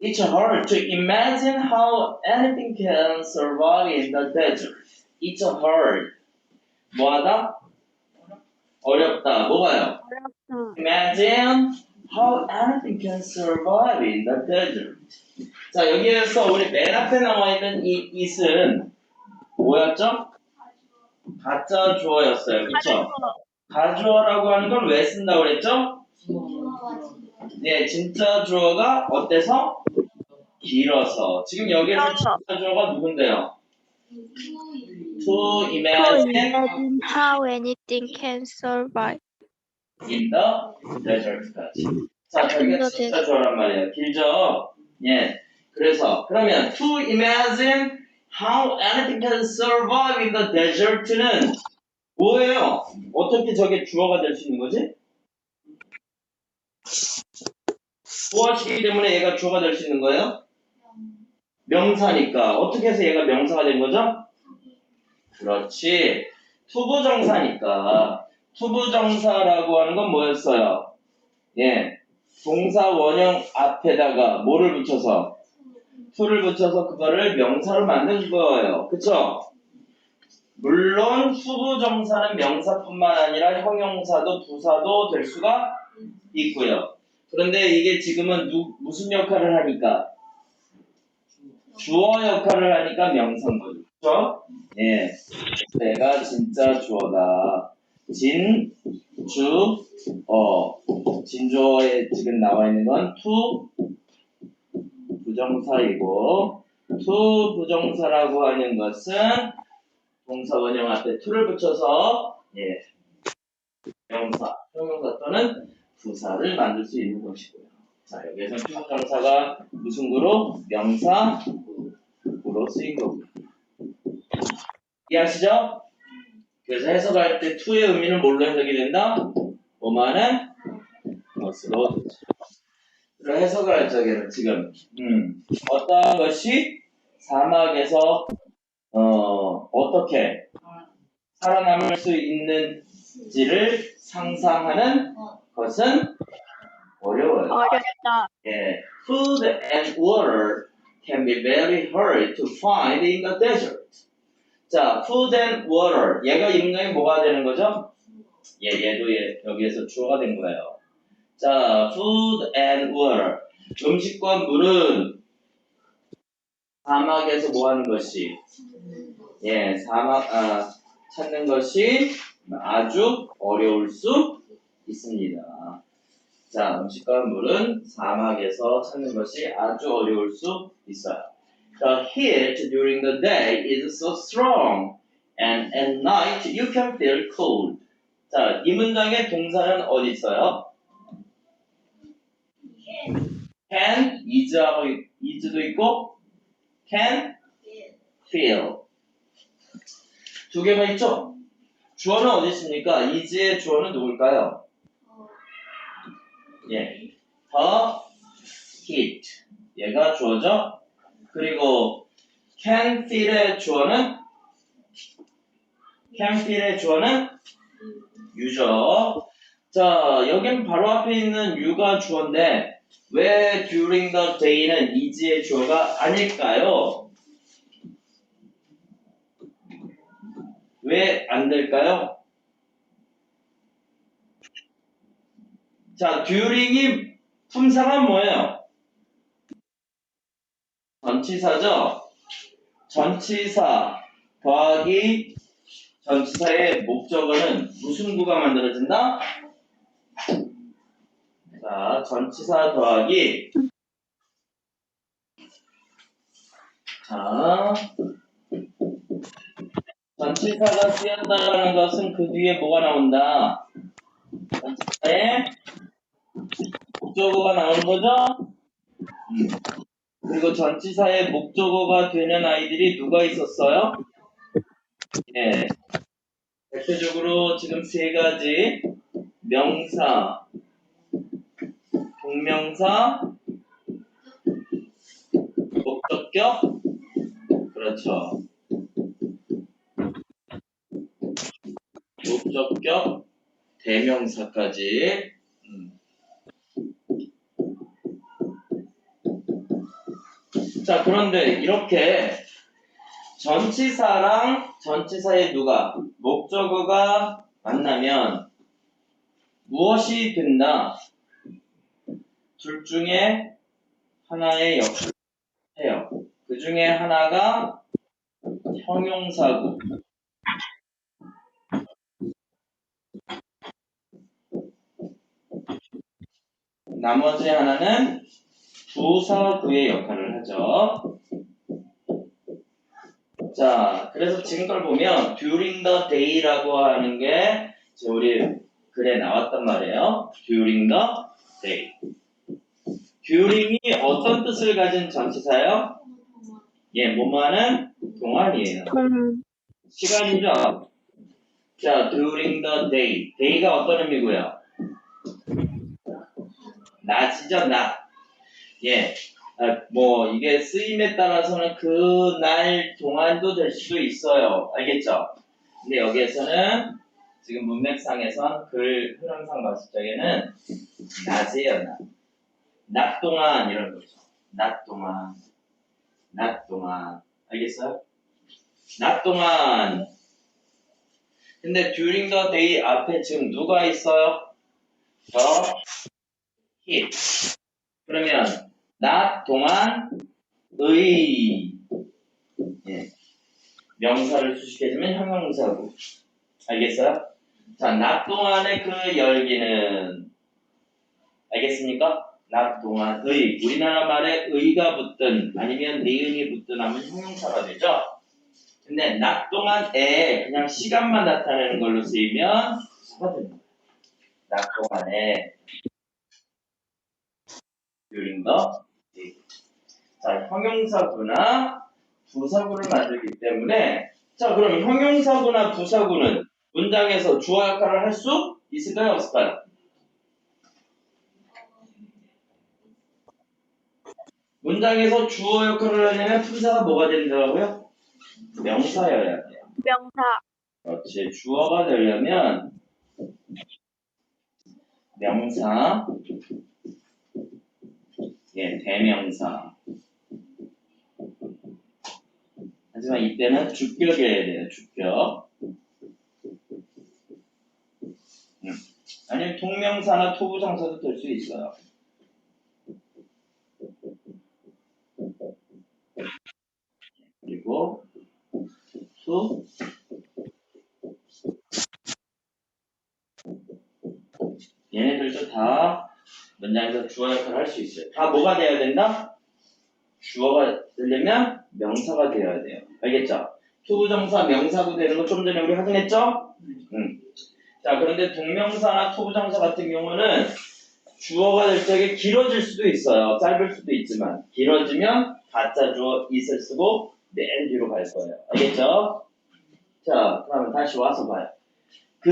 It's hard to imagine how anything can survive in the desert. It's hard. 뭐하다? 어렵다. 뭐가요? 응. Imagine how anything can survive in the desert. 자, 여기에서 우리 맨 앞에 나와 있는 이 it은 뭐였죠? 가짜 주어였어요. 그쵸? 가주어라고 하는 걸 왜 쓴다고 그랬죠? 네, 진짜 주어가 어때서? 길어서. 지금 여기에서 길어서. 주어가 누군데요? To imagine imagine how anything can survive. in the desert까지. 자, 저게 In the 진짜 주어란 말이에요. 길죠? 예. 그래서 그러면 to imagine how anything can survive in the desert는 뭐예요? 어떻게 저게 주어가 될 수 있는 거지? 무엇이기 때문에 얘가 주어가 될 수 있는 거예요? 명사니까. 어떻게 해서 얘가 명사가 된 거죠? 그렇지. 투부정사니까. 투부정사라고 하는 건 뭐였어요? 예. 동사 원형 앞에다가 뭐를 붙여서? 투를 붙여서 그거를 명사로 만든 거예요. 그쵸? 물론 투부정사는 명사뿐만 아니라 형용사도 부사도 될 수가 있고요. 그런데 이게 지금은 누, 무슨 역할을 하니까? 주어 역할을 하니까 명사인 거죠. 그죠? 예. 내가 진짜 주어다. 진, 주, 어. 진주어에 지금 나와 있는 건 투, 부정사이고, 투 부정사라고 하는 것은 동사 원형 앞에 투를 붙여서, 예. 명사, 형용사 또는 부사를 만들 수 있는 것이고요. 자, 여기에서 투 부정사가 무슨 구로? 명사, 쓰인 거고요. 이해하시죠? 그래서 해석할 때 투의 의미는 뭘로 해석이 된다? 뭐만은 것으로. 그럼 해석을 할 적에는 지금 음, 어떤 것이 사막에서 어, 어떻게 살아남을 수 있는지를 상상하는 것은 어려워요. 어렵다. 예, food and water can be very hard to find in the desert. 자, food and water. 얘가 이 문장이 뭐가 되는 거죠? 예, 얘도 얘, 여기에서 주어가 된 거예요. 자, food and water. 음식과 물은 사막에서 뭐 하는 것이? 예, 사막, 아, 찾는 것이 아주 어려울 수 있습니다. 자, 음식과 물은 사막에서 찾는 것이 아주 어려울 수 있어요. The heat during the day is so strong, and at night you can feel cold. 자, 이 문장의 동사는 어디 있어요? can, is하고 is도 있고, can, feel. 두 개가 있죠? 주어는 어디 있습니까? is의 주어는 누굴까요? 예. the heat. 얘가 주어죠? 그리고 can feel의 주어는 can feel의 주어는 유죠. 자, 여긴 바로 앞에 있는 유가 주어인데 왜 during the day는 is의 주어가 아닐까요? 왜 안 될까요? 자, during이 품사가 뭐예요? 전치사죠? 전치사 더하기 전치사의 목적어는 무슨 구가 만들어진다? 자, 전치사 더하기 자, 전치사가 쓰였다는 것은 그 뒤에 뭐가 나온다? 전치사의 목적어가 나오는 거죠? 음. 그리고 전치사의 목적어가 되는 아이들이 누가 있었어요? 예. 대표적으로 지금 세 가지 명사, 동명사, 목적격, 그렇죠. 목적격, 대명사까지. 자, 그런데 이렇게 전치사랑 전치사의 누가 목적어가 만나면 무엇이 된다? 둘 중에 하나의 역할을 해요. 그 중에 하나가 형용사고 나머지 하나는 부사구의 역할을 하죠. 자, 그래서 지금 걸 보면 during the day라고 하는 게 이제 우리 글에 나왔단 말이에요. during the day. during이 어떤 뜻을 가진 전치사예요? 예, 뭐뭐하는 동안이에요. 동, 시간이죠. 자, during the day. day가 어떤 의미고요? 낮이죠, 낮. 예. 아, 뭐, 이게 쓰임에 따라서는 그 날 동안도 될 수도 있어요. 알겠죠? 근데 여기에서는 지금 문맥상에선 글 흐름상 봤을 적에는 낮이에요, 낮. 낮 동안 이런 거죠. 낮 동안. 낮 동안. 알겠어요? 낮 동안. 근데 during the day 앞에 지금 누가 있어요? the hit. 그러면 낮 동안 의 예. 명사를 수식해주면 형용사고 알겠어요? 자, 낮 동안의 그 열기는 알겠습니까? 낮 동안 의 우리나라 말에 의가 붙든 아니면 니은이 붙든 하면 형용사가 되죠? 근데 낮 동안에 그냥 시간만 나타내는 걸로 쓰이면 부사가 됩니다. 낮 동안에 day. 자, 형용사구나 부사구를 만들기 때문에 자, 그럼 형용사구나 부사구는 문장에서 주어 역할을 할 수 있을까요? 없을까요? 문장에서 주어 역할을 하려면 품사가 뭐가 된다고요? 명사여야 돼요. 명사, 그렇지. 주어가 되려면 명사, 예, 대명사. 하지만 이때는 주격이어야 돼요. 주격. 음. 아니면 동명사나 토부정사도 될 수 있어요. 그리고 수 얘네들도 다 문장에서 주어 역할을 할 수 있어요. 다 뭐가 돼야 된다? 주어가 되려면 명사가 되어야 돼요. 알겠죠? 투부정사 명사구 되는 거 좀 전에 우리 확인했죠? 음. 자, 그런데 동명사나 투부정사 같은 경우는 주어가 될 적에 길어질 수도 있어요. 짧을 수도 있지만 길어지면 가짜 주어 있을 쓰고 맨 뒤로 갈 거예요. 알겠죠? 자, 그러면 다시 와서 봐요. 그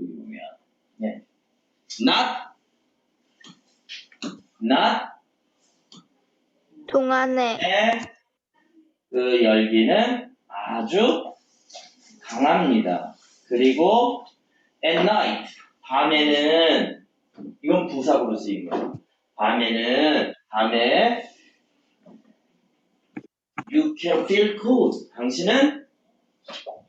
여기 보면 예. not not 동안에, 의 그 열기는 아주 강합니다. 그리고 at night 밤에는 이건 부사구로 쓰인 거예요. 밤에는 밤에 you can feel cold. 당신은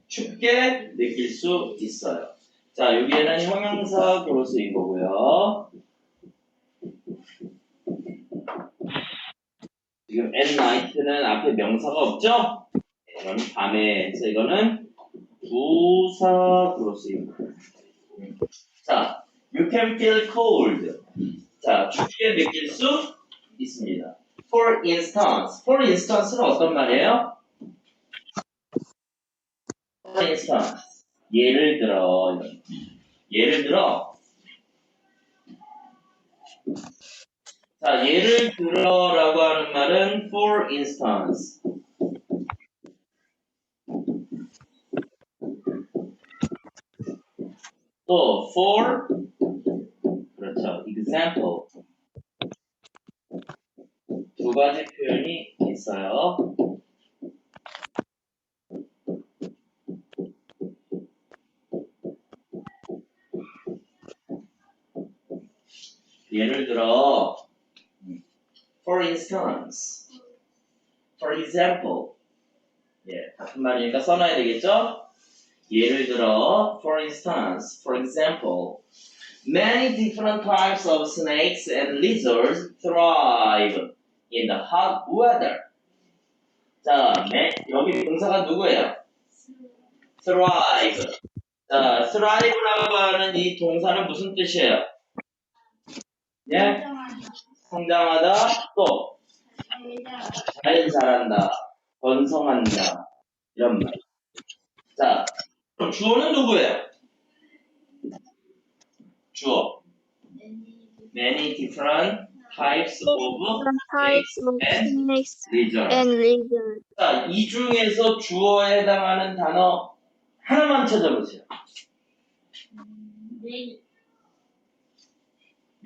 춥게 느낄 수 있어요. 자, 여기에는 형용사구로 쓰인 거고요. 지금 at night는 앞에 명사가 없죠? 이거는 밤에 그래서 이거는 쓰인 거예요. 음. 자, you can feel cold. 자, 춥게 느낄 수 있습니다. For instance, for instance는 어떤 말이에요? For instance, 예를 들어. 예를 들어, 자, 예를 들어라고 하는 말은 for instance. 또 for 그렇죠. example. 두 가지 표현이 있어요. 예를 들어 For instance. For example. 예, 같은 말이니까 써놔야 되겠죠? 예를 들어, for instance, for example, many different types of snakes and lizards thrive in the hot weather. 자, 매, 여기 동사가 누구예요? thrive. 자, thrive라고 하는 이 동사는 무슨 뜻이에요? 예? 성장하다, 또, 잘 자란다, 번성한다, 이런 말. 자, 주어는 누구예요? 주어. Many different types of types of and snakes lizards. and lizards. 자, 이 중에서 주어에 해당하는 단어 하나만 찾아보세요.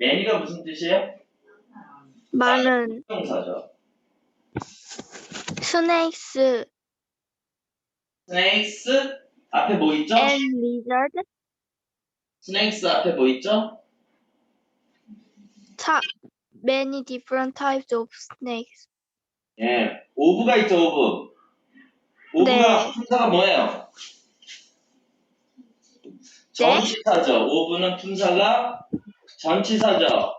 many가 무슨 뜻이에요? 형사죠. snakes snakes 앞에 뭐 있죠? and lizards. snakes 앞에 뭐 있죠? Ta- many different types of snakes. 예, 오브가 있죠, 오브. 오브가 네. 품사가 뭐예요? 전치사죠. 오브는 품사가 전치사죠.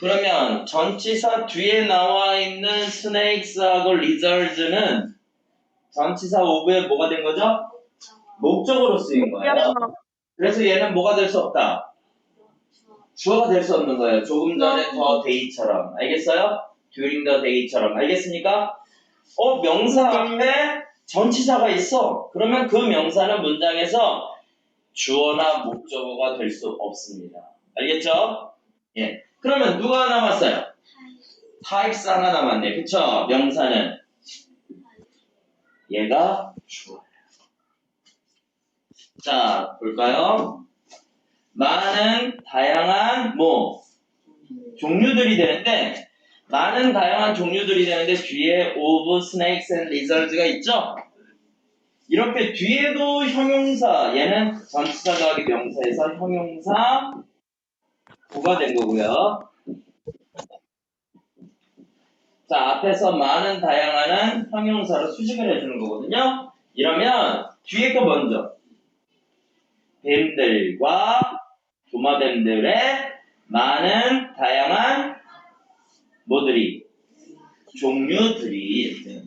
그러면 전치사 뒤에 나와 있는 스네이크스하고 리저즈는 전치사 오브에 뭐가 된 거죠? 목적으로 쓰인 거예요. 그래서 얘는 뭐가 될 수 없다. 주어가 될 수 없는 거예요. 조금 전에 더 데이처럼. 알겠어요? during the day처럼. 알겠습니까? 어, 명사 앞에 전치사가 있어. 그러면 그 명사는 문장에서 주어나 목적어가 될 수 없습니다. 알겠죠? 예. 그러면 누가 남았어요? types 하나 남았네. 그쵸? 명사는. 얘가 주어예요. 자, 볼까요? 많은 다양한 뭐 종류들이 되는데 많은 다양한 종류들이 되는데 뒤에 of snakes and lizards가 있죠? 이렇게 뒤에도 형용사 얘는 전치사 더하기 명사에서 형용사 구가 된 거고요. 자 앞에서 많은 다양한은 형용사로 수식을 해주는 거거든요. 이러면 뒤에 거 먼저 뱀들과 도마뱀들의 많은 다양한 뭐들이 종류들이.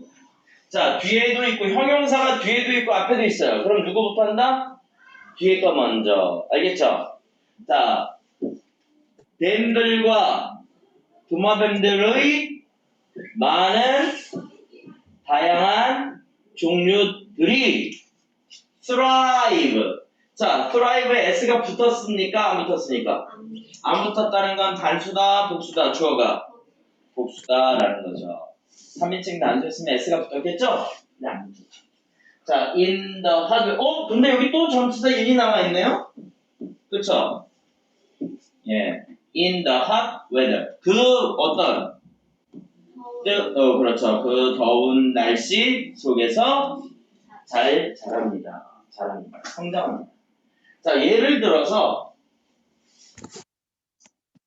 자 뒤에도 있고 형용사가 뒤에도 있고 앞에도 있어요. 그럼 누구부터 한다? 뒤에 거 먼저 알겠죠? 자 뱀들과 도마뱀들의 많은 다양한 종류들이 thrive 자 thrive에 s가 붙었습니까? 안 붙었습니까? 안 붙었다는 건 단수다, 복수다, 주어가 복수다라는 거죠. 3인칭 단수였으면 s가 붙었겠죠? 네, 안 붙었죠. 자, in the hot, 어? 근데 여기 또 전치사 in이 나와 있네요? 그쵸? 예. In the hot weather. 그 어떤, 뜨, 어, 그렇죠. 그 더운 날씨 속에서 잘 자랍니다. 자랍니다. 성장합니다. 자, 예를 들어서,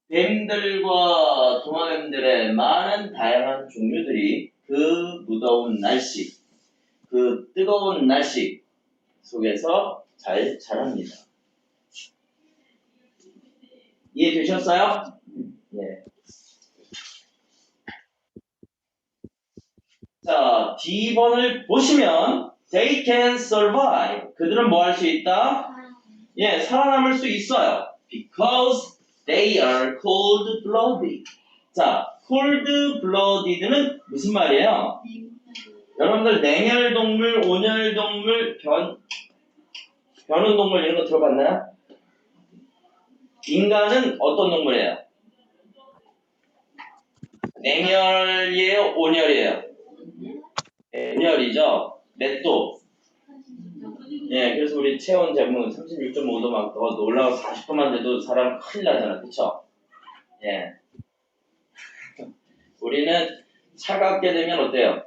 뱀들과 도마뱀들의 많은 다양한 종류들이 그 무더운 날씨, 그 뜨거운 날씨 속에서 잘 자랍니다. 이해되셨어요? 예. 자, D번을 보시면 they can survive. 그들은 뭐 할 수 있다? 예, 살아남을 수 있어요. Because they are cold-blooded. 자, cold-blooded는 무슨 말이에요? 여러분들 냉혈동물, 온혈동물, 변 변온동물 이런 거 들어봤나요? 인간은 어떤 동물이에요? 냉혈이에요? 온혈이에요? 온혈이죠. 맷도. 예, 그래서 우리 체온 재무 36.5도 막더 올라가서 40도만 돼도 사람 큰일 나잖아. 그쵸? 예. 우리는 차갑게 되면 어때요?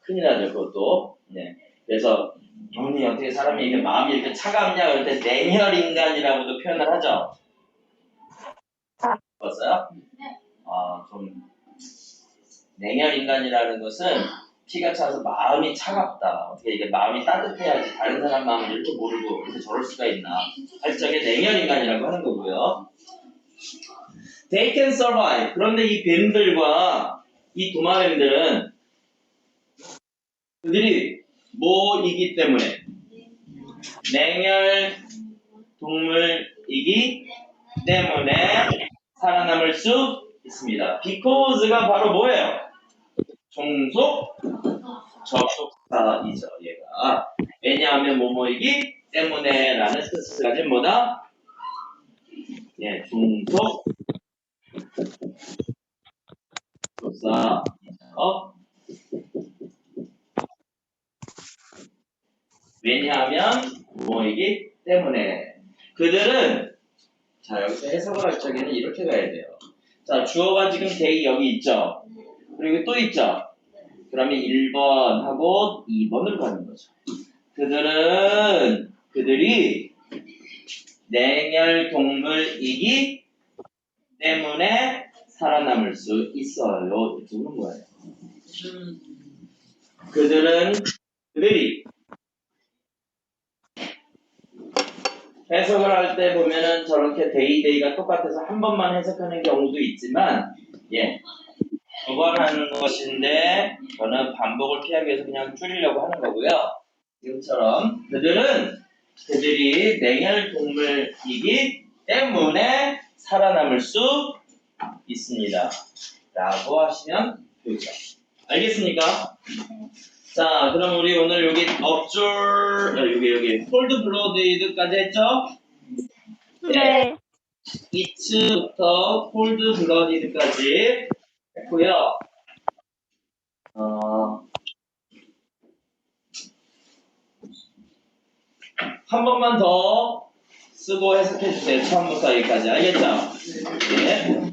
큰일 나죠, 그것도. 예. 그래서, 눈이 어떻게 사람이 이렇게 마음이 이렇게 차갑냐, 그럴 때 냉혈 인간이라고도 표현을 하죠. 봤어요? 아, 좀 냉혈 인간이라는 것은 피가 차서 마음이 차갑다. 어떻게 이게 마음이 따뜻해야지 다른 사람 마음을 이렇게 모르고 이렇게 저럴 수가 있나. 할 적에 냉혈 인간이라고 하는 거고요. They can survive. 그런데 이 뱀들과 이 도마뱀들은 그들이 뭐이기 때문에 냉혈 동물이기 때문에 살아남을 수 있습니다. because가 바로 뭐예요? 종속 접속사이죠. 얘가 왜냐하면 뭐뭐이기 때문에라는 가진 뭐다? 예, 종속 접사이죠. 왜냐하면 뭐이기 때문에 그들은 자 여기서 해석을 할 적에는 이렇게 가야 돼요. 자 주어가 지금 대이 여기 있죠. 그리고 또 있죠. 그러면 1번하고 2번으로 가는 거죠. 그들은 그들이 냉혈 동물이기 때문에 살아남을 수 있어요. 이렇게 보는 거예요. 그들은 그들이 해석을 할 때 보면은 저렇게 데이 데이가 똑같아서 한 번만 해석하는 경우도 있지만 예. 두 번 하는 것인데 저는 반복을 피하기 위해서 그냥 줄이려고 하는 거고요. 지금처럼 그들은 그들이 냉혈 동물이기 때문에 살아남을 수 있습니다. 라고 하시면 되죠. 알겠습니까? 자, 그럼 우리 오늘 여기 업줄, 아, 여기, 여기, 폴드 블러디드까지 했죠? 네. 이츠부터 폴드 블러디드까지 했고요. 어, 한 번만 더 쓰고 해석해 주세요. 처음부터 여기까지. 알겠죠? 예.